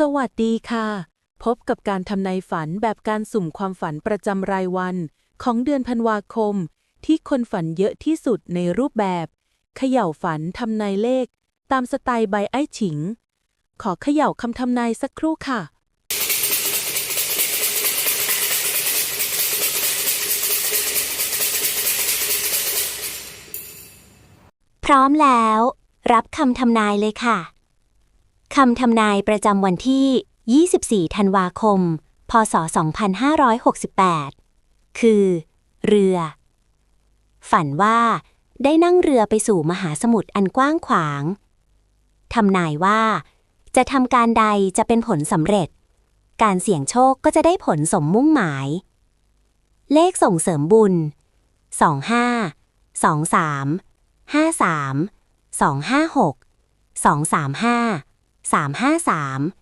สวัสดีค่ะ พบกับการทำนายฝันแบบการสุ่มความฝันประจำรายวัน ของเดือนธันวาคม ที่คนฝันเยอะที่สุดในรูปแบบ เขย่าฝันทำนายเลข ตามสไตล์ใบไอ้ฉิง ขอเขย่าคำทำนายสักครู่ค่ะ พร้อมแล้ว รับคำทำนายเลยค่ะ คำทำนายประจำวันที่ 24 ธันวาคม พศ 2568 คือ เรือ ฝันว่า ได้นั่งเรือไปสู่มหาสมุทรอันกว้างขวาง ทำนายว่า จะทำการใดจะเป็นผลสำเร็จ การเสี่ยงโชคก็จะได้ผลสมมุ่งหมาย เลขส่งเสริมบุญ 25 23ห้าส 353